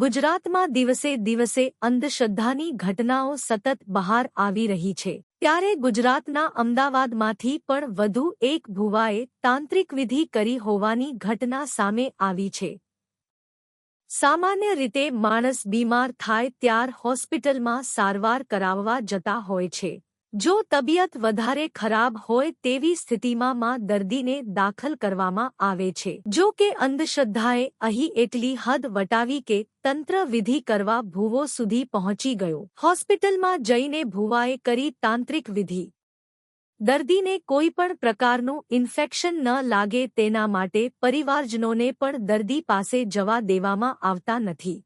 ગુજરાતમાં દિવસે દિવસે અંધશ્રદ્ધાની ઘટનાઓ સતત બહાર આવી રહી છે. ત્યારે ગુજરાતના અમદાવાદમાંથી પણ વધુ એક ભુવાએ તાંત્રિક વિધિ કરી હોવાની ઘટના સામે આવી છે. સામાન્ય રીતે માણસ બીમાર થાય ત્યાર હોસ્પિટલમાં સારવાર કરાવવા જતા હોય છે. જો તબિયત વધારે ખરાબ હોય તેવી સ્થિતિમાં માં દર્દીને દાખલ કરવામાં આવે છે. જો કે અંધશ્રદ્ધાએ અહીં એટલી હદ વટાવી કે તંત્ર વિધિ કરવા ભૂવો સુધી પહોંચી ગયો. હોસ્પિટલમાં જઈને ભૂવાએ કરી તાંત્રિક વિધિ. દર્દીને કોઈ પણ પ્રકારનું ઇન્ફેક્શન ન લાગે તેના માટે પરિવારજનોને પણ દર્દી પાસે જવા દેવામાં આવતા નથી.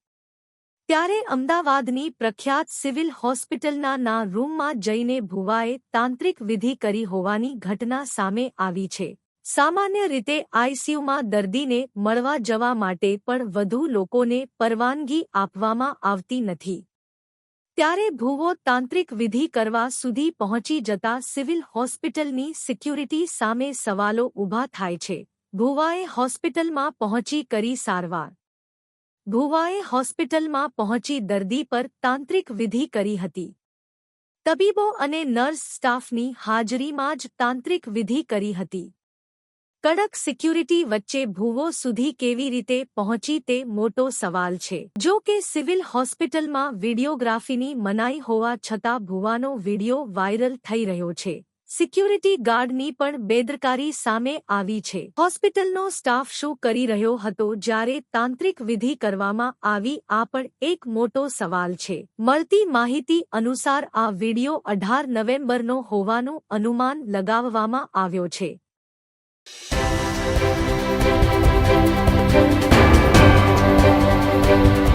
ત્યારે અમદાવાદની પ્રખ્યાત સિવિલ હોસ્પિટલના ના રૂમમાં જઈને ભુવાએ તાંત્રિક વિધિ કરી હોવાની ઘટના સામે આવી છે. સામાન્ય રીતે આઈસીયુમાં દર્દીને મળવા જવા માટે પણ વધુ લોકોને પરવાનગી આપવામાં આવતી નથી. ત્યારે ભૂવો તાંત્રિક વિધિ કરવા સુધી પહોંચી જતા સિવિલ હોસ્પિટલની સિક્યુરિટી સામે સવાલો ઊભા થાય છે. ભુવાએ હોસ્પિટલમાં પહોંચી કરી સારવાર ભુવાએ હોસ્પિટલમાં પહોંચી દર્દી પર તાંત્રિક વિધિ કરી હતી. તબીબો અને નર્સ સ્ટાફની હાજરીમાં જ તાંત્રિક વિધિ કરી હતી. કડક સિક્યુરિટી વચ્ચે ભૂવો સુધી કેવી રીતે પહોંચી તે મોટો સવાલ છે. જો કે સિવિલ હોસ્પિટલમાં વિડિયોગ્રાફીની મનાઈ હોવા છતાં ભૂવાનો વિડિયો વાયરલ થઈ રહ્યો છે. સિક્યુરિટી ગાર્ડની પણ બેદરકારી સામે આવી છે. હોસ્પિટલનો સ્ટાફ શું કરી રહ્યો હતો જ્યારે તાંત્રિક વિધિ કરવામાં આવી, આ પણ એક મોટો સવાલ છે. મળતી માહિતી અનુસાર આ વિડિયો અઢાર નવેમ્બરનો હોવાનું અનુમાન લગાવવામાં આવ્યો છે.